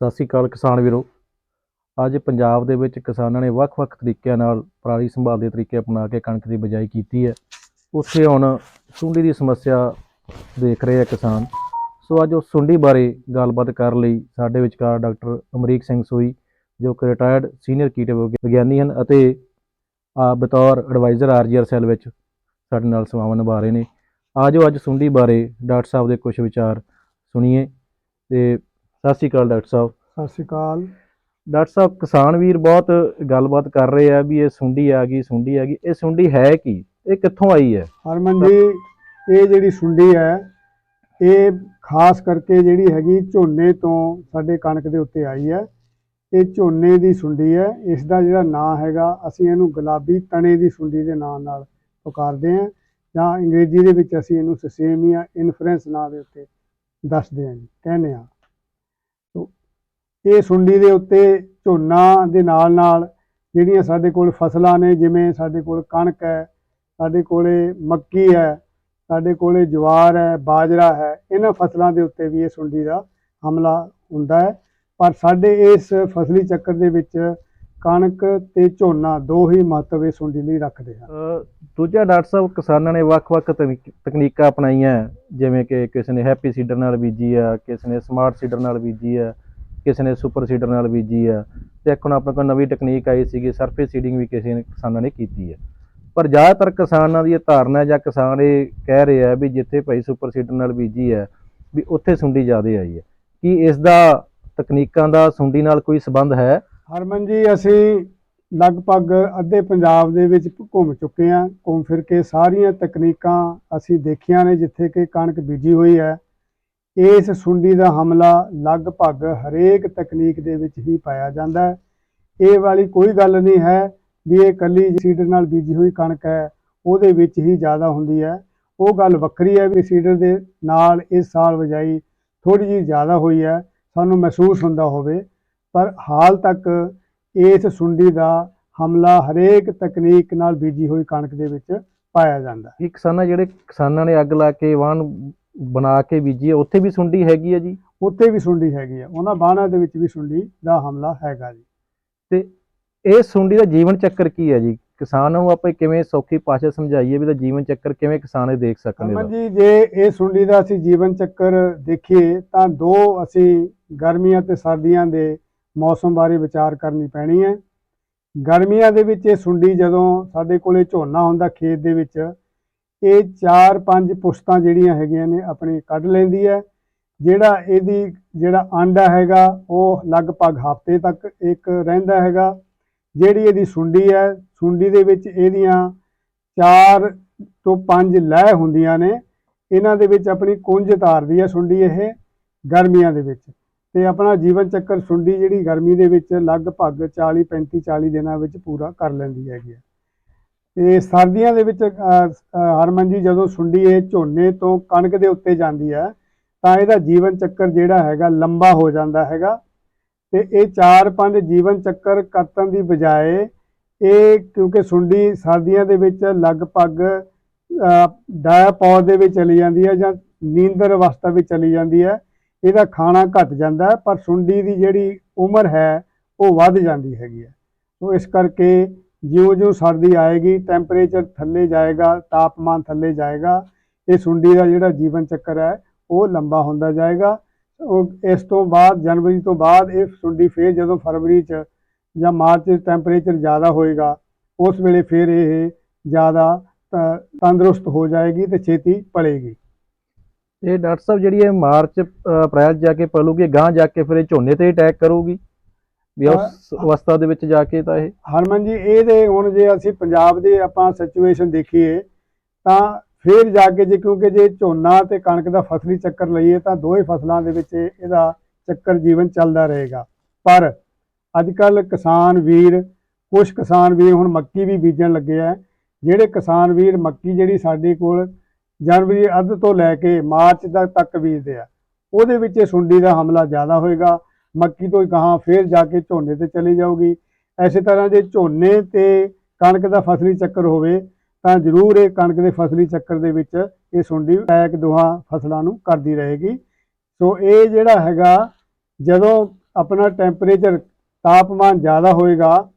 ਸਤਿ ਸ਼੍ਰੀ ਅਕਾਲ ਕਿਸਾਨ ਵੀਰੋ। ਅੱਜ ਪੰਜਾਬ ਦੇ ਵਿੱਚ ਕਿਸਾਨਾਂ ਨੇ ਵੱਖ-ਵੱਖ ਤਰੀਕਿਆਂ ਨਾਲ ਪਰਾਲੀ ਸੰਭਾਲ ਦੇ ਤਰੀਕੇ ਅਪਣਾ ਕੇ ਕਣਕ ਦੀ ਬਿਜਾਈ ਕੀਤੀ ਹੈ। ਉੱਥੇ ਹੁਣ ਸੁੰਡੀ ਦੀ ਸਮੱਸਿਆ ਦੇਖ ਰਹੇ ਆ ਕਿਸਾਨ। ਸੋ ਅੱਜ ਉਹ ਸੁੰਡੀ ਬਾਰੇ ਗੱਲਬਾਤ ਕਰਨ ਲਈ ਸਾਡੇ ਵਿਚਕਾਰ ਡਾਕਟਰ ਅਮਰੀਕ ਸਿੰਘ ਸੋਈ, ਜੋ ਕਿ ਰਿਟਾਇਰਡ ਸੀਨੀਅਰ ਕੀਟ ਵਿਗਿਆਨੀ ਹਨ ਅਤੇ ਆ ਬਤੌਰ ਐਡਵਾਈਜ਼ਰ ਆਰਜੀਆਰ ਸੈੱਲ ਵਿੱਚ ਸਾਡੇ ਨਾਲ ਸੇਵਾਵਾਂ ਨਿਭਾ ਰਹੇ ਨੇ। ਆਜੋ ਅੱਜ ਸੁੰਡੀ ਬਾਰੇ ਡਾਕਟਰ ਸਾਹਿਬ ਦੇ ਕੁਝ ਵਿਚਾਰ ਸੁਣੀਏ ਤੇ ਸਤਿ ਸ਼੍ਰੀ ਅਕਾਲ ਡਾਕਟਰ ਸਾਹਿਬ। ਸਤਿ ਸ਼੍ਰੀ ਅਕਾਲ। ਡਾਕਟਰ ਸਾਹਿਬ ਕਿਸਾਨ ਵੀਰ ਬਹੁਤ ਗੱਲਬਾਤ ਕਰ ਰਹੇ ਆ ਵੀ ਇਹ ਸੁੰਡੀ ਆ ਗਈ ਸੁੰਡੀ ਆ ਗਈ। ਇਹ ਸੁੰਡੀ ਹੈ ਕੀ? ਇਹ ਕਿੱਥੋਂ ਆਈ ਹੈ? ਹਰਮਨ ਜੀ ਇਹ ਜਿਹੜੀ ਸੁੰਡੀ ਹੈ ਇਹ ਖਾਸ ਕਰਕੇ ਜਿਹੜੀ ਹੈਗੀ ਝੋਨੇ ਤੋਂ ਸਾਡੇ ਕਣਕ ਦੇ ਉੱਤੇ ਆਈ ਹੈ। ਇਹ ਝੋਨੇ ਦੀ ਸੁੰਡੀ ਹੈ। ਇਸ ਦਾ ਜਿਹੜਾ ਨਾਂ ਹੈਗਾ ਅਸੀਂ ਇਹਨੂੰ ਗੁਲਾਬੀ ਤਣੇ ਦੀ ਸੁੰਡੀ ਦੇ ਨਾਂ ਨਾਲ ਪੁਕਾਰਦੇ ਹਾਂ। ਜਾਂ ਅੰਗਰੇਜ਼ੀ ਦੇ ਵਿੱਚ ਅਸੀਂ ਇਹਨੂੰ ਸਸੇਮੀਆ ਇਨਫਰੈਂਸ ਨਾਂ ਦੇ ਉੱਤੇ ਦੱਸਦੇ ਹਾਂ ਜੀ ਕਹਿੰਦੇ ਹਾਂ। ਇਹ ਸੁੰਡੀ ਦੇ ਉੱਤੇ ਝੋਨਾ ਦੇ ਨਾਲ ਨਾਲ ਜਿਹੜੀਆਂ ਸਾਡੇ ਕੋਲ ਫਸਲਾਂ ਨੇ, ਜਿਵੇਂ ਸਾਡੇ ਕੋਲ ਕਣਕ ਹੈ, ਸਾਡੇ ਕੋਲੇ ਮੱਕੀ ਹੈ, ਸਾਡੇ ਕੋਲੇ ਜਵਾਰ ਹੈ, ਬਾਜਰਾ ਹੈ, ਇਹਨਾਂ ਫਸਲਾਂ ਦੇ ਉੱਤੇ ਵੀ ਇਹ ਸੁੰਡੀ ਦਾ ਹਮਲਾ ਹੁੰਦਾ ਹੈ। ਪਰ ਸਾਡੇ ਇਸ ਫਸਲੀ ਚੱਕਰ ਦੇ ਵਿੱਚ ਕਣਕ ਤੇ ਝੋਨਾ ਦੋ ਹੀ ਮਹੱਤਵ ਇਹ ਸੁੰਡੀ ਲਈ ਰੱਖਦੇ ਹਨ। ਦੂਜਾ ਡਾਕਟਰ ਸਾਹਿਬ, ਕਿਸਾਨਾਂ ਨੇ ਵੱਖ-ਵੱਖ ਤਕਨੀਕ- ਤਕਨੀਕਾਂ ਅਪਣਾਈਆਂ, ਜਿਵੇਂ ਕਿ ਕਿਸੇ ਨੇ ਹੈਪੀ ਸੀਡਰ ਨਾਲ ਬੀਜੀ ਆ, ਕਿਸੇ ਨੇ ਸਮਾਰਟ ਸੀਡਰ ਨਾਲ ਬੀਜੀ ਆ ਕਿਸੇ ਨੇ ਸੁਪਰ ਸੀਡਰ ਨਾਲ ਬੀਜੀ ਆ, ਤੇ ਇੱਕ ਹੁਣ ਆਪਣੇ ਕੋਲ ਨਵੀਂ ਟੈਕਨੀਕ ਆਈ ਸੀਗੀ ਸਰਫੇਸ ਸੀਡਿੰਗ ਵੀ ਕਿਸੇ ਨੇ ਕਿਸਾਨਾਂ ਨੇ ਕੀਤੀ ਹੈ ਪਰ ਜ਼ਿਆਦਾਤਰ ਕਿਸਾਨਾਂ ਦੀ ਇਹ ਧਾਰਨਾ ਜਾਂ ਕਿਸਾਨ ਇਹ ਕਹਿ ਰਹੇ ਆ ਵੀ ਜਿੱਥੇ ਭਾਈ ਸੁਪਰ ਸੀਡਰ ਨਾਲ ਬੀਜੀ ਹੈ ਵੀ ਉੱਥੇ ਸੁੰਡੀ ਜ਼ਿਆਦਾ ਆਈ ਹੈ ਕੀ ਇਸ ਦਾ ਤਕਨੀਕਾਂ ਦਾ ਸੁੰਡੀ ਨਾਲ ਕੋਈ ਸੰਬੰਧ ਹੈ? ਹਰਮਨ ਜੀ, ਅਸੀਂ ਲਗਭਗ ਅੱਧੇ ਪੰਜਾਬ ਦੇ ਵਿੱਚ ਘੁੰਮ ਚੁੱਕੇ ਹਾਂ ਘੁੰਮ ਫਿਰ ਕੇ ਸਾਰੀਆਂ ਤਕਨੀਕਾਂ ਅਸੀਂ ਦੇਖੀਆਂ ਨੇ ਜਿੱਥੇ ਕਿ ਕਣਕ ਬੀਜੀ ਹੋਈ ਹੈ। ਇਸ ਸੁੰਡੀ ਦਾ ਹਮਲਾ ਲਗਭਗ ਹਰੇਕ ਤਕਨੀਕ ਦੇ ਵਿੱਚ ਹੀ ਪਾਇਆ ਜਾਂਦਾ ਹੈ। ਇਹ ਵਾਲੀ ਕੋਈ ਗੱਲ ਨਹੀਂ ਹੈ ਵੀ ਇਹ ਕੱਲੀ ਸੀਡਰ ਨਾਲ ਬੀਜੀ ਹੋਈ ਕਣਕ ਹੈ, ਉਹਦੇ ਵਿੱਚ ਹੀ ਜ਼ਿਆਦਾ ਹੁੰਦੀ ਹੈ। ਉਹ ਗੱਲ ਵੱਖਰੀ ਹੈ ਵੀ ਸੀਡਰ ਦੇ ਨਾਲ ਇਸ ਸਾਲ ਵਜਾਈ ਥੋੜੀ ਜਿਹੀ ਜ਼ਿਆਦਾ ਹੋਈ ਹੈ, ਸਾਨੂੰ ਮਹਿਸੂਸ ਹੁੰਦਾ ਹੋਵੇ। ਪਰ ਹਾਲ ਤੱਕ ਇਸ ਸੁੰਡੀ ਦਾ ਹਮਲਾ ਹਰੇਕ ਤਕਨੀਕ ਨਾਲ ਬੀਜੀ ਹੋਈ ਕਣਕ ਦੇ ਵਿੱਚ ਪਾਇਆ ਜਾਂਦਾ ਹੈ। ਕਿਸਾਨਾਂ ਜਿਹੜੇ ਕਿਸਾਨਾਂ ਨੇ ਅੱਗ ਲਾ ਕੇ ਵਾਹਨ ਬਣਾ ਕੇ ਬੀਜੀ ਹੈ ਉੱਥੇ ਵੀ ਸੁੰਡੀ ਹੈਗੀ ਹੈ ਜੀ? ਉੱਥੇ ਵੀ ਸੁੰਡੀ ਹੈਗੀ ਆ ਉਹਨਾਂ ਬਾਣਾਂ ਦੇ ਵਿੱਚ ਵੀ ਸੁੰਡੀ ਦਾ ਹਮਲਾ ਹੈਗਾ ਜੀ। ਇਹ ਸੁੰਡੀ ਦਾ ਜੀਵਨ ਚੱਕਰ ਕੀ ਹੈ ਜੀ? ਕਿਸਾਨ ਨੂੰ ਆਪਾਂ ਕਿਵੇਂ ਸੌਖੀ ਭਾਸ਼ਾ ਸਮਝਾਈਏ ਵੀ ਦਾ ਜੀਵਨ ਚੱਕਰ ਕਿਵੇਂ ਕਿਸਾਨ ਇਹ ਦੇਖ ਸਕਦੇ ਅਮਨ ਨੇ ਜੀ ਜੇ ਇਹ ਸੁੰਡੀ ਦਾ ਅਸੀਂ ਜੀਵਨ ਚੱਕਰ ਦੇਖੀਏ ਤਾਂ ਦੋ ਅਸੀਂ ਗਰਮੀਆਂ ਤੇ ਸਰਦੀਆਂ ਦੇ ਮੌਸਮ ਬਾਰੇ ਵਿਚਾਰ ਕਰਨੀ ਪੈਣੀ ਹੈ। ਗਰਮੀਆਂ ਦੇ ਵਿੱਚ ਇਹ ਸੁੰਡੀ ਜਦੋਂ ਸਾਡੇ ਕੋਲੇ ਝੋਨਾ ਹੁੰਦਾ ਖੇਤ ਦੇ ਵਿੱਚ ਇਹ 4-5 ਪੁਸ਼ਤਾਂ ਜਿਹੜੀਆਂ ਹੈਗੀਆਂ ਨੇ ਆਪਣੀ ਕੱਢ ਲੈਂਦੀ ਹੈ। ਜਿਹੜਾ ਇਹਦੀ, ਜਿਹੜਾ ਆਂਡਾ ਹੈਗਾ, ਉਹ ਲਗਭਗ ਹਫ਼ਤੇ ਤੱਕ ਇੱਕ ਰਹਿੰਦਾ ਹੈਗਾ। ਜਿਹੜੀ ਇਹਦੀ ਸੁੰਡੀ ਹੈ, ਸੁੰਡੀ ਦੇ ਵਿੱਚ ਇਹਦੀਆਂ ਚਾਰ ਤੋਂ ਪੰਜ ਲਹਿ ਹੁੰਦੀਆਂ ਨੇ। ਇਹਨਾਂ ਦੇ ਵਿੱਚ ਆਪਣੀ ਕੁੰਝ ਤਾਰਦੀ ਹੈ ਸੁੰਡੀ ਇਹ, ਗਰਮੀਆਂ ਦੇ ਵਿੱਚ। ਤੇ ਆਪਣਾ ਜੀਵਨ ਚੱਕਰ ਸੁੰਡੀ ਜਿਹੜੀ ਗਰਮੀ ਦੇ ਵਿੱਚ ਲਗਭਗ 40 35 40 ਦਿਨਾਂ ਵਿੱਚ ਪੂਰਾ ਕਰ ਲੈਂਦੀ ਹੈਗੀ ਹੈ। ਤੇ ਸਰਦੀਆਂ ਦੇ ਵਿੱਚ ਹਰਮਨ ਜੀ ਜਦੋਂ ਸੁੰਡੀ ਇਹ ਝੋਨੇ ਤੋਂ ਕਣਕ ਦੇ ਉੱਤੇ ਜਾਂਦੀ ਹੈ, ਤਾਂ ਇਹਦਾ ਜੀਵਨ ਚੱਕਰ ਜਿਹੜਾ ਹੈਗਾ ਲੰਬਾ ਹੋ ਜਾਂਦਾ ਹੈਗਾ। ਤੇ ਇਹ 4-5 ਜੀਵਨ ਚੱਕਰ ਕੱਟਣ ਦੀ ਬਜਾਏ ਇਹ ਕਿਉਂਕਿ ਸੁੰਡੀ ਸਰਦੀਆਂ ਦੇ ਵਿੱਚ ਲਗਭਗ ਡਾਇਪੌਜ਼ ਦੇ ਵਿੱਚ ਚਲੀ ਜਾਂਦੀ ਹੈ ਜਾਂ ਨੀਂਦਰ ਅਵਸਥਾ ਵਿੱਚ ਚਲੀ ਜਾਂਦੀ ਹੈ, ਇਹਦਾ ਖਾਣਾ ਘਟ ਜਾਂਦਾ ਪਰ ਸੁੰਡੀ ਦੀ ਜਿਹੜੀ ਉਮਰ ਹੈ ਉਹ ਵੱਧ ਜਾਂਦੀ ਹੈਗੀ ਹੈ। ਸੋ ਇਸ ਕਰਕੇ ਜਿਉਂ-ਜਿਉਂ ਸਰਦੀ ਆਏਗੀ ਟੈਂਪਰੇਚਰ ਥੱਲੇ ਜਾਏਗਾ, ਤਾਪਮਾਨ ਥੱਲੇ ਜਾਏਗਾ, ਇਹ ਸੁੰਡੀ ਦਾ ਜਿਹੜਾ ਜੀਵਨ ਚੱਕਰ ਹੈ, ਉਹ ਲੰਬਾ ਹੁੰਦਾ ਜਾਏਗਾ। ਉਹ ਇਸ ਤੋਂ ਬਾਅਦ, ਜਨਵਰੀ ਤੋਂ ਬਾਅਦ ਇਹ ਸੁੰਡੀ ਫੇਰ ਜਦੋਂ ਫਰਵਰੀ 'ਚ ਜਾਂ ਮਾਰਚ 'ਚ ਟੈਂਪਰੇਚਰ ਜ਼ਿਆਦਾ ਹੋਏਗਾ, ਉਸ ਵੇਲੇ ਫਿਰ ਇਹ ਜ਼ਿਆਦਾ ਤੰਦਰੁਸਤ ਹੋ ਜਾਏਗੀ ਤੇ ਛੇਤੀ ਪਲੇਗੀ ਇਹ ਡਾਕਟਰ ਸਾਹਿਬ, ਜਿਹੜੀ ਇਹ ਮਾਰਚ ਅਪ੍ਰੈਲ 'ਚ ਜਾ ਕੇ ਪਲੂਗੀ ਗਾਂ ਜਾ ਕੇ ਫਿਰ ਇਹ ਝੋਨੇ ਤੇ ਅਟੈਕ ਕਰੂਗੀ? ਵੀ ਉਸ ਅਵਸਥਾ ਦੇ ਵਿੱਚ ਜਾ ਕੇ ਤਾਂ ਇਹ ਹਰਮਨ ਜੀ ਇਹਦੇ ਹੁਣ ਜੇ ਅਸੀਂ ਪੰਜਾਬ ਦੇ ਆਪਾਂ ਸਿਚੁਏਸ਼ਨ ਦੇਖੀਏ ਤਾਂ ਫਿਰ ਜਾ ਕੇ ਜੇ ਕਿਉਂਕਿ ਜੇ ਝੋਨਾ ਤੇ ਕਣਕ ਦਾ ਫਸਲੀ ਚੱਕਰ ਲਈਏ ਤਾਂ ਦੋਵੇਂ ਫਸਲਾਂ ਦੇ ਵਿੱਚ ਇਹਦਾ ਚੱਕਰ ਜੀਵਨ ਚੱਲਦਾ ਰਹੇਗਾ। ਪਰ ਅੱਜ ਕੱਲ ਕਿਸਾਨ ਵੀਰ ਕੁਝ ਕਿਸਾਨ ਵੀਰ ਹੁਣ ਮੱਕੀ ਵੀ ਬੀਜਣ ਲੱਗੇ ਆ। ਜਿਹੜੇ ਕਿਸਾਨ ਵੀਰ ਮੱਕੀ ਜਿਹੜੀ ਸਾਡੇ ਕੋਲ ਜਨਵਰੀ ਅੱਧ ਤੋਂ ਲੈ ਕੇ ਮਾਰਚ ਤੱਕ ਤੱਕ ਬੀਜਦੇ ਆ ਉਹਦੇ ਵਿੱਚ ਇਹ ਸੁੰਡੀ ਦਾ ਹਮਲਾ ਜ਼ਿਆਦਾ ਹੋਏਗਾ। ਮੱਕੀ ਤੋਂ ਗਾਹਾਂ ਫੇਰ ਜਾ ਕੇ ਝੋਨੇ ਤੇ ਚਲੀ ਜਾਊਗੀ। ਐਸੇ ਤਰ੍ਹਾਂ ਜੇ ਝੋਨੇ ਤੇ ਕਣਕ ਦਾ ਫਸਲੀ ਚੱਕਰ ਹੋਵੇ, ਤਾਂ ਜ਼ਰੂਰ ਇਹ ਕਣਕ ਦੇ ਫਸਲੀ ਚੱਕਰ ਦੇ ਵਿੱਚ ਇਹ ਸੁੰਡੀ ਅਟੈਕ ਦੋਹਾਂ ਫਸਲਾਂ ਨੂੰ ਕਰਦੀ ਰਹੇਗੀ। ਸੋ ਇਹ ਜਿਹੜਾ ਹੈਗਾ, ਜਦੋਂ ਆਪਣਾ ਟੈਂਪਰੇਚਰ ਤਾਪਮਾਨ ਜ਼ਿਆਦਾ ਹੋਏਗਾ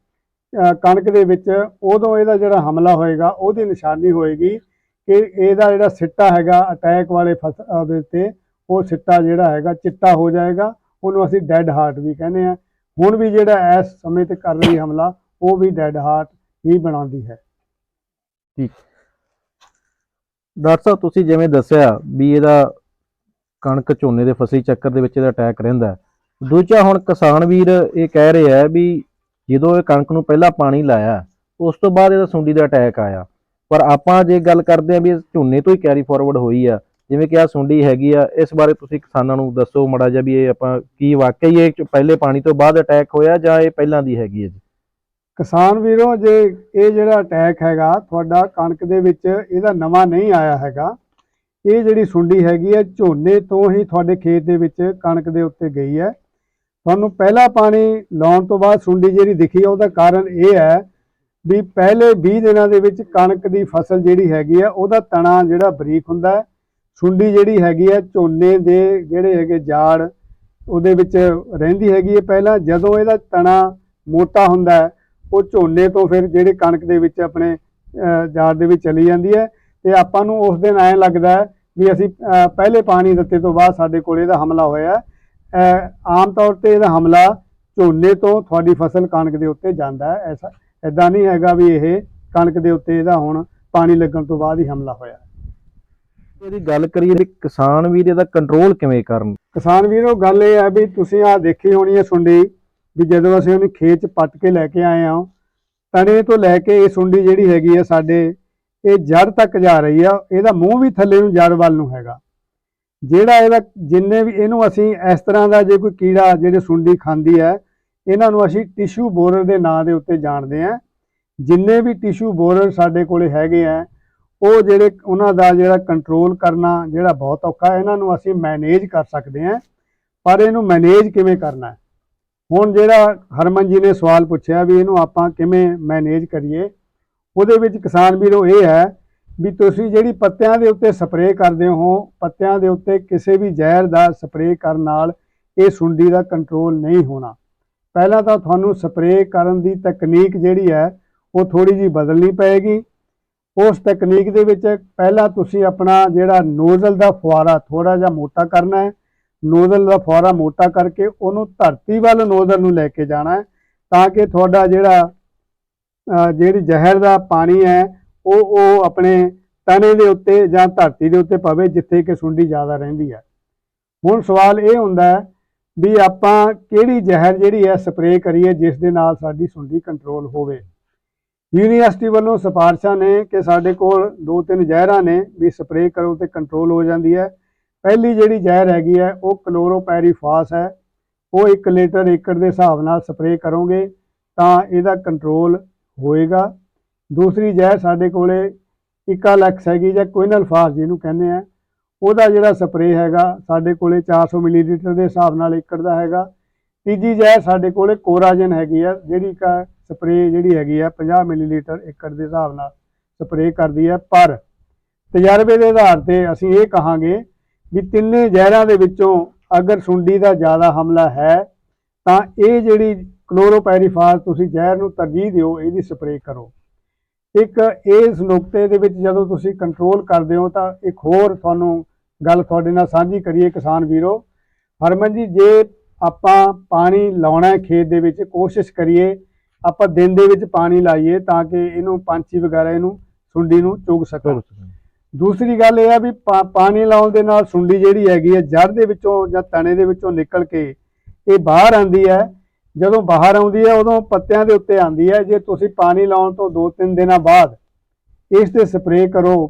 ਕਣਕ ਦੇ ਵਿੱਚ ਉਦੋਂ ਇਹਦਾ ਜਿਹੜਾ ਹਮਲਾ ਹੋਏਗਾ, ਉਹਦੀ ਨਿਸ਼ਾਨੀ ਹੋਏਗੀ ਕਿ ਇਹਦਾ ਜਿਹੜਾ ਸਿੱਟਾ ਹੈਗਾ, ਅਟੈਕ ਵਾਲੇ ਫਸਲ ਦੇ ਉੱਤੇ ਉਹ ਸਿੱਟਾ ਜਿਹੜਾ ਹੈਗਾ ਚਿੱਟਾ ਹੋ ਜਾਏਗਾ। ਉਹਨੂੰ ਅਸੀਂ ਡੈੱਡ ਹਾਰਟ ਵੀ ਕਹਿੰਦੇ ਆ ਹੁਣ ਵੀ ਜਿਹੜਾ ਇਸ ਸਮੇਂ ਤੇ ਕਰ ਰਹੀ ਹਮਲਾ, ਉਹ ਵੀ ਡੈੱਡ ਹਾਰਟ ਹੀ ਬਣਾਉਂਦੀ ਹੈ। ਠੀਕ। ਡਾਕਟਰ ਸਾਹਿਬ, ਤੁਸੀਂ ਜਿਵੇਂ ਦੱਸਿਆ ਵੀ ਇਹਦਾ ਕਣਕ ਝੋਨੇ ਦੇ ਫਸਲੀ ਚੱਕਰ ਦੇ ਵਿੱਚ ਇਹਦਾ ਅਟੈਕ ਰਹਿੰਦਾ ਦੂਜਾ ਹੁਣ ਕਿਸਾਨ ਵੀਰ ਇਹ ਕਹਿ ਰਹੇ ਆ ਵੀ ਜਦੋਂ ਇਹ ਕਣਕ ਨੂੰ ਪਹਿਲਾਂ ਪਾਣੀ ਲਾਇਆ, ਉਸ ਤੋਂ ਬਾਅਦ ਇਹਦਾ ਸੁੰਡੀ ਦਾ ਅਟੈਕ ਆਇਆ। ਪਰ ਆਪਾਂ ਜੇ ਗੱਲ ਕਰਦੇ ਆ ਵੀ ਇਹ ਝੋਨੇ ਤੋਂ ਹੀ ਕੈਰੀ ਫਾਰਵਰਡ ਹੋਈ ਆ ਜਿਵੇਂ ਕਿ ਆ ਸੁੰਡੀ ਹੈਗੀ ਆ, ਇਸ ਬਾਰੇ ਤੁਸੀਂ ਕਿਸਾਨਾਂ ਨੂੰ ਦੱਸੋ ਮੜਾ ਜਿਹਾ ਵੀ ਇਹ ਆਪਾਂ ਕੀ ਵਾਕਈ ਇਹ ਪਹਿਲੇ ਪਾਣੀ ਤੋਂ ਬਾਅਦ ਅਟੈਕ ਹੋਇਆ ਜਾਂ ਇਹ ਪਹਿਲਾਂ ਦੀ ਹੈਗੀ ਹੈ ਜੀ? ਕਿਸਾਨ ਵੀਰੋ, ਜੇ ਇਹ ਜਿਹੜਾ ਅਟੈਕ ਹੈਗਾ, ਤੁਹਾਡਾ ਕਣਕ ਦੇ ਵਿੱਚ ਇਹਦਾ ਨਵਾਂ ਨਹੀਂ ਆਇਆ ਹੈਗਾ, ਇਹ ਜਿਹੜੀ ਸੁੰਡੀ ਹੈਗੀ ਹੈ ਝੋਨੇ ਤੋਂ ਹੀ ਤੁਹਾਡੇ ਖੇਤ ਦੇ ਵਿੱਚ ਕਣਕ ਦੇ ਉੱਤੇ ਗਈ ਹੈ। ਤੁਹਾਨੂੰ ਪਹਿਲਾ ਪਾਣੀ ਲਾਉਣ ਤੋਂ ਬਾਅਦ ਸੁੰਡੀ ਜਿਹੜੀ ਦਿਖੀ ਹੈ ਉਹਦਾ ਕਾਰਨ ਇਹ ਹੈ ਵੀ ਪਹਿਲੇ 20 ਦਿਨਾਂ ਦੇ ਵਿੱਚ ਕਣਕ ਦੀ ਫਸਲ ਜਿਹੜੀ ਹੈਗੀ ਹੈ ਉਹਦਾ ਤਣਾ ਜਿਹੜਾ ਬਰੀਕ ਹੁੰਦਾ ਹੈ। ਸੁੰਡੀ ਜਿਹੜੀ ਹੈਗੀ ਹੈ ਝੋਨੇ ਦੇ ਜਿਹੜੇ ਹੈਗੇ ਜਾੜ ਉਹਦੇ ਵਿੱਚ ਰਹਿੰਦੀ ਹੈਗੀ ਹੈ ਪਹਿਲਾਂ ਜਦੋਂ ਇਹਦਾ ਤਣਾ ਮੋਟਾ ਹੁੰਦਾ ਹੈ ਉਹ ਝੋਨੇ ਤੋਂ ਫਿਰ ਜਿਹੜੇ ਕਣਕ ਦੇ ਵਿੱਚ ਆਪਣੇ ਅਹ, ਜਾੜ ਦੇ ਵਿੱਚ ਚਲੀ ਜਾਂਦੀ ਹੈ ਤੇ ਆਪਾਂ ਨੂੰ ਉਸ ਦਿਨ ਐਂ ਲੱਗਦਾ ਹੈ ਵੀ ਅਸੀਂ ਪਹਿਲੇ ਪਾਣੀ ਦਿੱਤੇ ਤੋਂ ਬਾਅਦ ਸਾਡੇ ਕੋਲ ਇਹਦਾ ਹਮਲਾ ਹੋਇਆ ਆਮ ਤੌਰ ਤੇ ਇਹਦਾ ਹਮਲਾ ਝੋਨੇ ਤੋਂ ਤੁਹਾਡੀ ਫਸਲ ਕਣਕ ਦੇ ਉੱਤੇ ਜਾਂਦਾ ਹੈ। ਐਸਾ ਐਦਾਂ ਨਹੀਂ ਹੈਗਾ ਵੀ ਇਹ ਕਣਕ ਦੇ ਉੱਤੇ ਇਹਦਾ ਹੁਣ ਪਾਣੀ ਲੱਗਣ ਤੋਂ ਬਾਅਦ ਹੀ ਹਮਲਾ ਹੋਇਆ ਇਹਦੀ ਗੱਲ ਕਰੀਏ ਵੀ ਕਿਸਾਨ ਵੀਰ ਇਹਦਾ ਕੰਟਰੋਲ ਕਿਵੇਂ ਕਰਨ? ਕਿਸਾਨ ਵੀਰੋ, ਗੱਲ ਇਹ ਹੈ ਵੀ ਤੁਸੀਂ ਆ ਦੇਖੀ ਹੋਣੀ ਹੈ ਸੁੰਡੀ, ਵੀ ਜਦੋਂ ਅਸੀਂ ਉਹਨੂੰ ਖੇਤ 'ਚ ਪੱਟ ਕੇ ਲੈ ਕੇ ਆਏ ਹਾਂ, ਤਣੇ ਤੋਂ ਲੈ ਕੇ ਇਹ ਸੁੰਡੀ ਜਿਹੜੀ ਹੈਗੀ ਹੈ ਸਾਡੇ, ਇਹ ਜੜ ਤੱਕ ਜਾ ਰਹੀ ਆ, ਇਹਦਾ ਮੂੰਹ ਵੀ ਥੱਲੇ ਨੂੰ ਜੜ ਵੱਲ ਨੂੰ ਹੈਗਾ। ਜਿਹੜਾ ਇਹਦਾ, ਜਿੰਨੇ ਵੀ ਇਹਨੂੰ ਅਸੀਂ ਇਸ ਤਰ੍ਹਾਂ ਦਾ ਜੇ ਕੋਈ ਕੀੜਾ ਜਿਹੜੇ ਸੁੰਡੀ ਖਾਂਦੀ ਹੈ, ਇਹਨਾਂ ਨੂੰ ਅਸੀਂ ਟਿਸ਼ੂ ਬੋਰਰ ਦੇ ਨਾਂ ਦੇ ਉੱਤੇ ਜਾਣਦੇ ਆ ਜਿੰਨੇ ਵੀ ਟਿਸ਼ੂ ਬੋਰਰ ਸਾਡੇ ਕੋਲੇ ਹੈਗੇ ਆ ਉਹ ਜਿਹੜੇ ਉਹਨਾਂ ਦਾ ਜਿਹੜਾ ਕੰਟਰੋਲ ਕਰਨਾ ਜਿਹੜਾ ਬਹੁਤ ਔਖਾ ਇਹਨਾਂ ਨੂੰ ਅਸੀਂ ਮੈਨੇਜ ਕਰ ਸਕਦੇ ਹਾਂ, ਪਰ ਇਹਨੂੰ ਮੈਨੇਜ ਕਿਵੇਂ ਕਰਨਾ ਹੁਣ ਜਿਹੜਾ ਹਰਮਨ ਜੀ ਨੇ ਸਵਾਲ ਪੁੱਛਿਆ ਵੀ ਇਹਨੂੰ ਆਪਾਂ ਕਿਵੇਂ ਮੈਨੇਜ ਕਰੀਏ, ਉਹਦੇ ਵਿੱਚ ਕਿਸਾਨ ਵੀਰੋ ਇਹ ਹੈ ਵੀ ਤੁਸੀਂ ਜਿਹੜੀ ਪੱਤਿਆਂ ਦੇ ਉੱਤੇ ਸਪਰੇਅ ਕਰਦੇ ਹੋ, ਪੱਤਿਆਂ ਦੇ ਉੱਤੇ ਕਿਸੇ ਵੀ ਜ਼ਹਿਰ ਦਾ ਸਪਰੇਅ ਕਰਨ ਨਾਲ ਇਹ ਸੁੰਡੀ ਦਾ ਕੰਟਰੋਲ ਨਹੀਂ ਹੋਣਾ। ਪਹਿਲਾਂ ਤਾਂ ਤੁਹਾਨੂੰ ਸਪਰੇਅ ਕਰਨ ਦੀ ਤਕਨੀਕ ਜਿਹੜੀ ਹੈ, ਉਹ ਥੋੜੀ ਜੀ ਬਦਲਣੀ ਪਏਗੀ ਉਸ ਤਕਨੀਕ ਦੇ ਵਿੱਚ ਪਹਿਲਾਂ ਤੁਸੀਂ ਆਪਣਾ ਜਿਹੜਾ ਨੋਜ਼ਲ ਦਾ ਫੁਆਰਾ ਥੋੜਾ ਜਿਹਾ ਮੋਟਾ ਕਰਨਾ ਹੈ। ਨੋਜ਼ਲ ਦਾ ਫੁਆਰਾ ਮੋਟਾ ਕਰਕੇ ਉਹਨੂੰ ਧਰਤੀ ਵੱਲ ਨੋਜ਼ਲ ਨੂੰ ਲੈ ਕੇ ਜਾਣਾ ਹੈ ਤਾਂ ਕਿ ਤੁਹਾਡਾ ਜਿਹੜਾ ਜਿਹੜੀ ਜ਼ਹਿਰ ਦਾ ਪਾਣੀ ਹੈ, ਉਹ ਉਹ ਆਪਣੇ ਤਣੇ ਦੇ ਉੱਤੇ ਜਾਂ ਧਰਤੀ ਦੇ ਉੱਤੇ ਪਵੇ ਜਿੱਥੇ ਕਿ ਸੁੰਡੀ ਜ਼ਿਆਦਾ ਰਹਿੰਦੀ ਹੈ। ਹੁਣ ਸਵਾਲ ਇਹ ਹੁੰਦਾ ਹੈ ਵੀ ਆਪਾਂ ਕਿਹੜੀ ਜ਼ਹਿਰ ਜਿਹੜੀ ਹੈ ਸਪਰੇਅ ਕਰੀਏ ਜਿਸ ਦੇ ਨਾਲ ਸਾਡੀ ਸੁੰਡੀ ਕੰਟਰੋਲ ਹੋਵੇ। ਯੂਨੀਵਰਸਿਟੀ ਵੱਲੋਂ ਸਿਫਾਰਸ਼ਾਂ ਨੇ ਕਿ ਸਾਡੇ ਕੋਲ ਦੋ ਤਿੰਨ ਜ਼ਹਿਰਾਂ ਨੇ ਵੀ ਸਪਰੇਅ ਕਰੋ ਤੇ ਕੰਟਰੋਲ ਹੋ ਜਾਂਦੀ ਹੈ। ਪਹਿਲੀ ਜਿਹੜੀ ਜ਼ਹਿਰ ਹੈਗੀ ਹੈ, ਉਹ ਕਲੋਰੋਪੈਰੀਫਾਸ ਹੈ। ਉਹ 1 ਲੀਟਰ ਏਕੜ ਦੇ ਹਿਸਾਬ ਨਾਲ ਸਪਰੇਅ ਕਰੋਗੇ ਤਾਂ ਇਹਦਾ ਕੰਟਰੋਲ ਹੋਏਗਾ। ਦੂਸਰੀ ਜ਼ਹਿਰ ਸਾਡੇ ਕੋਲੇ ਇਕਾਲੈਕਸ ਹੈਗੀ ਜਾਂ ਕੁਇਨਲਫਾਸ ਜਿਹਨੂੰ ਕਹਿੰਦੇ ਆ, ਉਹਦਾ ਜਿਹੜਾ ਸਪਰੇਅ ਹੈਗਾ ਸਾਡੇ ਕੋਲੇ 400 ਮਿਲੀਲੀਟਰ ਦੇ ਹਿਸਾਬ ਨਾਲ ਏਕੜ ਦਾ ਹੈਗਾ। ਤੀਜੀ ਜ਼ਹਿਰ ਸਾਡੇ ਕੋਲੇ ਕੋਰਾਜਨ ਹੈਗੀ ਆ ਜਿਹੜੀ ਕਾ ਸਪਰੇਅ ਜਿਹੜੀ ਹੈਗੀ ਆ 50 ਮਿਲੀਲੀਟਰ ਏਕੜ ਦੇ ਹਿਸਾਬ ਨਾਲ ਸਪਰੇਅ ਕਰਦੀ ਹੈ ਪਰ ਤਜਰਬੇ ਦੇ ਆਧਾਰ ਤੇ ਅਸੀਂ ਇਹ ਕਹਾਂਗੇ ਵੀ ਤਿੰਨੇ ਜ਼ਹਿਰਾਂ ਦੇ ਵਿੱਚੋਂ ਅਗਰ ਸੁੰਡੀ ਦਾ ਜ਼ਿਆਦਾ ਹਮਲਾ ਹੈ, ਤਾਂ ਇਹ ਜਿਹੜੀ ਕਲੋਰੋਪੈਰੀਫਾਸ ਤੁਸੀਂ ਜ਼ਹਿਰ ਨੂੰ ਤਰਜੀਹ ਦਿਓ, ਇਹਦੀ ਸਪਰੇਅ ਕਰੋ। ਇੱਕ ਇਸ ਨੁਕਤੇ ਦੇ ਵਿੱਚ ਜਦੋਂ ਤੁਸੀਂ ਕੰਟਰੋਲ ਕਰਦੇ ਹੋ, ਤਾਂ ਇੱਕ ਹੋਰ ਤੁਹਾਨੂੰ ਗੱਲ ਤੁਹਾਡੇ ਨਾਲ ਸਾਂਝੀ ਕਰੀਏ ਕਿਸਾਨ ਵੀਰੋ। ਹਰਮਨ ਜੀ ਜੇ ਆਪਾਂ ਪਾਣੀ ਲਾਉਣਾ ਖੇਤ ਦੇ ਵਿੱਚ, ਕੋਸ਼ਿਸ਼ ਕਰੀਏ ਆਪਾਂ ਦਿਨ ਦੇ ਵਿੱਚ ਪਾਣੀ ਲਾਈਏ ਤਾਂ ਕਿ ਇਹਨੂੰ ਪੰਛੀ ਵਗੈਰਾ ਇਹਨੂੰ ਸੁੰਡੀ ਨੂੰ ਚੁਗ ਸਕਣ। ਦੂਸਰੀ ਗੱਲ ਇਹ ਆ ਵੀ ਪਾਣੀ ਲਾਉਣ ਦੇ ਨਾਲ ਸੁੰਡੀ ਜਿਹੜੀ ਹੈਗੀ ਹੈ ਜੜ ਦੇ ਵਿੱਚੋਂ ਜਾਂ ਤਣੇ ਦੇ ਵਿੱਚੋਂ ਨਿਕਲ ਕੇ ਇਹ ਬਾਹਰ ਆਂਦੀ ਹੈ। ਜਦੋਂ ਬਾਹਰ ਆਉਂਦੀ ਹੈ ਉਦੋਂ ਪੱਤਿਆਂ ਦੇ ਉੱਤੇ ਆਂਦੀ ਹੈ। ਜੇ ਤੁਸੀਂ ਪਾਣੀ ਲਾਉਣ ਤੋਂ 2-3 ਦਿਨਾਂ ਬਾਅਦ ਇਸ ਤੇ ਸਪਰੇਅ ਕਰੋ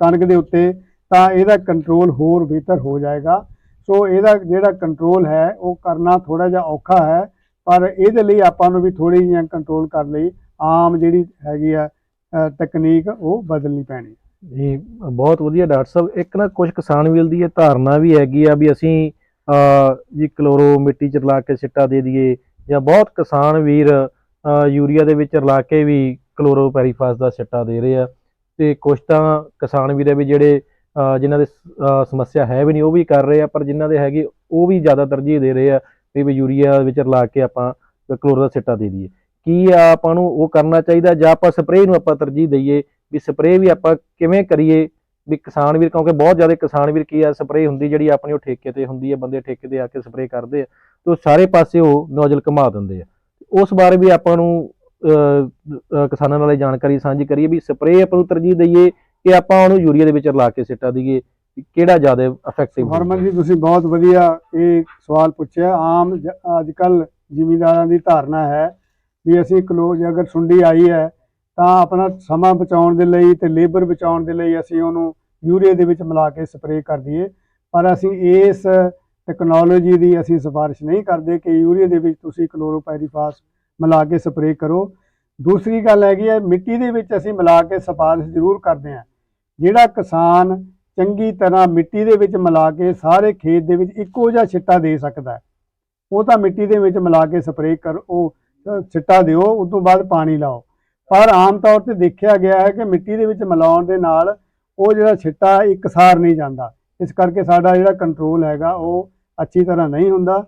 ਕਣਕ ਦੇ ਉੱਤੇ ਤਾਂ ਇਹਦਾ ਕੰਟਰੋਲ ਹੋਰ ਬਿਹਤਰ ਹੋ ਜਾਏਗਾ। ਸੋ ਇਹਦਾ ਜਿਹੜਾ ਕੰਟਰੋਲ ਹੈ ਉਹ ਕਰਨਾ ਥੋੜਾ ਜਿਹਾ ਔਖਾ ਹੈ। ਪਰ ਇਹਦੇ ਲਈ ਆਪਾਂ ਨੂੰ ਵੀ ਥੋੜੀ ਜਿਹੀਆਂ ਕੰਟਰੋਲ ਕਰਨ ਲਈ ਆਮ ਜਿਹੜੀ ਹੈਗੀ ਆ ਤਕਨੀਕ ਉਹ ਬਦਲਣੀ ਪੈਣੀ। ਜੀ ਬਹੁਤ ਵਧੀਆ ਡਾਕਟਰ ਸਾਹਿਬ ਇੱਕ ਨਾ ਕੁਝ ਕਿਸਾਨ ਵੀਰ ਦੀ ਇਹ ਧਾਰਨਾ ਵੀ ਹੈਗੀ ਆ ਵੀ ਅਸੀਂ ਅਹ, ਜੀ ਕਲੋਰੋ ਮਿੱਟੀ ਚ ਰਲਾ ਕੇ ਸਿੱਟਾ ਦੇ ਦਈਏ ਜਾਂ ਬਹੁਤ ਕਿਸਾਨ ਵੀਰ ਯੂਰੀਆ ਦੇ ਵਿੱਚ ਰਲਾ ਕੇ ਵੀ ਕਲੋਰੋ ਪੈਰੀਫਾਸ ਦਾ ਸਿੱਟਾ ਦੇ ਰਹੇ ਆ। ਤੇ ਕੁਝ ਤਾਂ ਕਿਸਾਨ ਵੀਰ ਆ ਵੀ ਜਿਹੜੇ ਅਹ, ਜਿਨ੍ਹਾਂ ਦੇ ਸਮੱਸਿਆ ਹੈ ਵੀ ਨਹੀਂ ਉਹ ਵੀ ਕਰ ਰਹੇ ਆ ਪਰ ਜਿਨ੍ਹਾਂ ਦੇ ਹੈਗੇ ਉਹ ਵੀ ਜ਼ਿਆਦਾ ਤਰਜੀਹ ਦੇ ਰਹੇ ਆ। ਵੀ ਯੂਰੀਆ ਵਿੱਚ ਰਲਾ ਕੇ ਆਪਾਂ ਕਲੋਰ ਦਾ ਸਿੱਟਾ ਦੇ ਦਈਏ। ਕੀ ਆ ਆਪਾਂ ਨੂੰ ਉਹ ਕਰਨਾ ਚਾਹੀਦਾ ਜਾਂ ਆਪਾਂ ਸਪਰੇਅ ਨੂੰ ਆਪਾਂ ਤਰਜੀਹ ਦਈਏ ਵੀ ਸਪਰੇਅ ਵੀ ਆਪਾਂ ਕਿਵੇਂ ਕਰੀਏ? ਵੀ ਕਿਸਾਨ ਵੀਰ, ਕਿਉਂਕਿ ਬਹੁਤ ਜ਼ਿਆਦਾ ਕਿਸਾਨ ਵੀਰ ਕੀ ਆ ਸਪਰੇਅ ਹੁੰਦੀ ਜਿਹੜੀ ਆਪਣੀ ਉਹ ਠੇਕੇ ਤੇ ਹੁੰਦੀ ਹੈ ਬੰਦੇ ਠੇਕੇ ਤੇ ਆ ਕੇ ਸਪਰੇਅ ਕਰਦੇ ਆ ਤੇ ਉਹ ਸਾਰੇ ਪਾਸੇ ਉਹ ਨੋਜ਼ਲ ਘੁਮਾ ਦਿੰਦੇ ਆ। ਉਸ ਬਾਰੇ ਵੀ ਆਪਾਂ ਨੂੰ ਕਿਸਾਨਾਂ ਨਾਲ ਜਾਣਕਾਰੀ ਸਾਂਝੀ ਕਰੀਏ ਵੀ ਸਪਰੇਅ ਆਪਾਂ ਨੂੰ ਤਰਜੀਹ ਦਈਏ ਕਿ ਆਪਾਂ ਉਹਨੂੰ ਯੂਰੀਆ ਦੇ ਵਿੱਚ ਰਲਾ ਕੇ ਸਿੱਟਾ ਦਈਏ। ਕਿਹੜਾ ਜ਼ਿਆਦਾ ਇਫੈਕਟਿਵ ਫਾਰਮਰ ਜੀ, ਤੁਸੀਂ ਬਹੁਤ ਵਧੀਆ ਇਹ ਸਵਾਲ ਪੁੱਛਿਆ। ਆਮ ਅੱਜ ਕੱਲ ਜ਼ਿਮੀਂਦਾਰਾਂ ਦੀ ਧਾਰਨਾ ਹੈ ਵੀ ਅਸੀਂ ਕਲੋਜ਼ ਅਗਰ ਸੁੰਡੀ ਆਈ ਹੈ, ਤਾਂ ਆਪਣਾ ਸਮਾਂ ਬਚਾਉਣ ਦੇ ਲਈ ਤੇ ਲੇਬਰ ਬਚਾਉਣ ਦੇ ਲਈ ਅਸੀਂ ਉਹਨੂੰ ਯੂਰੀਆ ਦੇ ਵਿੱਚ ਮਿਲਾ ਕੇ ਸਪਰੇਅ ਕਰ ਦਈਏ। ਪਰ ਅਸੀਂ ਇਸ ਟੈਕਨੋਲੋਜੀ ਦੀ ਅਸੀਂ ਸਿਫਾਰਿਸ਼ ਨਹੀਂ ਕਰਦੇ ਕਿ ਯੂਰੀਆ ਦੇ ਵਿੱਚ ਤੁਸੀਂ ਕਲੋਰੋਪਾਇਰੀਫਾਸ ਮਿਲਾ ਕੇ ਸਪਰੇਅ ਕਰੋ। ਦੂਸਰੀ ਗੱਲ ਹੈਗੀ ਹੈ, ਮਿੱਟੀ ਦੇ ਵਿੱਚ ਅਸੀਂ ਮਿਲਾ ਕੇ ਸਿਫਾਰਿਸ਼ ਜ਼ਰੂਰ ਕਰਦੇ ਹਾਂ। ਜਿਹੜਾ ਕਿਸਾਨ ਚੰਗੀ ਤਰ੍ਹਾਂ ਮਿੱਟੀ ਦੇ ਵਿੱਚ ਮਿਲਾ ਕੇ ਸਾਰੇ ਖੇਤ ਦੇ ਵਿੱਚ ਇੱਕੋ ਜਿਹਾ ਛਿੱਟਾ ਦੇ ਸਕਦਾ ਉਹ ਤਾਂ ਮਿੱਟੀ ਦੇ ਵਿੱਚ ਮਿਲਾ ਕੇ ਸਪਰੇਅ ਕਰ, ਉਹ ਛਿੱਟਾ ਦਿਓ, ਉਸ ਤੋਂ ਬਾਅਦ ਪਾਣੀ ਲਾਓ। ਪਰ ਆਮ ਤੌਰ ਤੇ ਦੇਖਿਆ ਗਿਆ ਹੈ ਕਿ ਮਿੱਟੀ ਦੇ ਵਿੱਚ ਮਿਲਾਉਣ ਦੇ ਨਾਲ ਉਹ ਜਿਹੜਾ ਛਿੱਟਾ ਇੱਕਸਾਰ ਨਹੀਂ ਜਾਂਦਾ। ਇਸ ਕਰਕੇ ਸਾਡਾ ਜਿਹੜਾ ਕੰਟਰੋਲ ਹੈਗਾ, ਉਹ ਅੱਛੀ ਤਰ੍ਹਾਂ ਨਹੀਂ ਹੁੰਦਾ।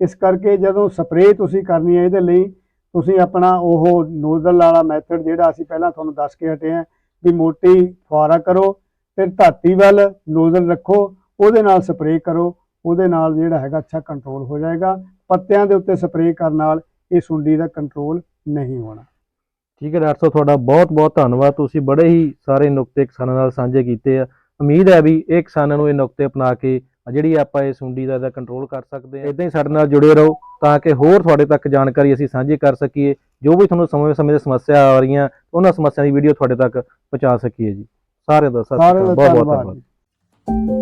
ਇਸ ਕਰਕੇ ਜਦੋਂ ਸਪਰੇਅ ਤੁਸੀਂ ਕਰਨੀ ਹੈ, ਇਹਦੇ ਲਈ ਤੁਸੀਂ ਆਪਣਾ ਉਹ ਨੋਜ਼ਲ ਵਾਲਾ ਮੈਥਡ ਜਿਹੜਾ ਅਸੀਂ ਪਹਿਲਾਂ ਤੁਹਾਨੂੰ ਦੱਸ ਕੇ ਹਟੇ ਹਾਂ, ਵੀ ਮੋਟੀ ਫੁਆਰਾ ਕਰੋ। ਫਿਰ ਧਰਤੀ ਵੱਲ ਨੋਜ਼ਲ ਰੱਖੋ, ਉਹਦੇ ਨਾਲ ਸਪਰੇਅ ਕਰੋ, ਉਹਦੇ ਨਾਲ ਜਿਹੜਾ ਹੈਗਾ ਅੱਛਾ ਕੰਟਰੋਲ ਹੋ ਜਾਏਗਾ। ਪੱਤਿਆਂ ਦੇ ਉੱਤੇ ਸਪਰੇਅ ਕਰਨ ਨਾਲ ਇਹ ਸੁੰਡੀ ਦਾ ਕੰਟਰੋਲ ਨਹੀਂ ਹੋਣਾ। ਠੀਕ ਹੈ ਡਾਕਟਰ ਸਾਹਿਬ, ਤੁਹਾਡਾ ਬਹੁਤ ਬਹੁਤ ਧੰਨਵਾਦ। ਤੁਸੀਂ ਬੜੇ ਹੀ ਸਾਰੇ ਨੁਕਤੇ ਕਿਸਾਨਾਂ ਨਾਲ ਸਾਂਝੇ ਕੀਤੇ ਆ। ਉਮੀਦ ਹੈ ਵੀ ਇਹ ਕਿਸਾਨਾਂ ਨੂੰ ਇਹ ਨੁਕਤੇ ਅਪਣਾ ਕੇ ਜਿਹੜੀ ਆਪਾਂ ਇਹ ਸੁੰਡੀ ਦਾ ਇਹਦਾ ਕੰਟਰੋਲ ਕਰ ਸਕਦੇ ਆ ਇਦਾਂ ਹੀ ਸਾਡੇ ਨਾਲ ਜੁੜੇ ਰਹੋ ਤਾਂ ਕਿ ਹੋਰ ਤੁਹਾਡੇ ਤੱਕ ਜਾਣਕਾਰੀ ਅਸੀਂ ਸਾਂਝੀ ਕਰ ਸਕੀਏ। ਜੋ ਵੀ ਤੁਹਾਨੂੰ ਸਮੇਂ ਸਮੇਂ ਤੇ ਸਮੱਸਿਆ ਆ ਰਹੀਆਂ, ਉਹਨਾਂ ਸਮੱਸਿਆ ਦੀ ਵੀਡੀਓ ਤੁਹਾਡੇ ਤੱਕ ਪਹੁੰਚਾ ਸਕੀਏ ਜੀ। ਸਾਰਿਆਂ ਦਾ ਸਤਿ ਸ਼੍ਰੀ ਅਕਾਲ ਬਹੁਤ ਬਹੁਤ ਧੰਨਵਾਦ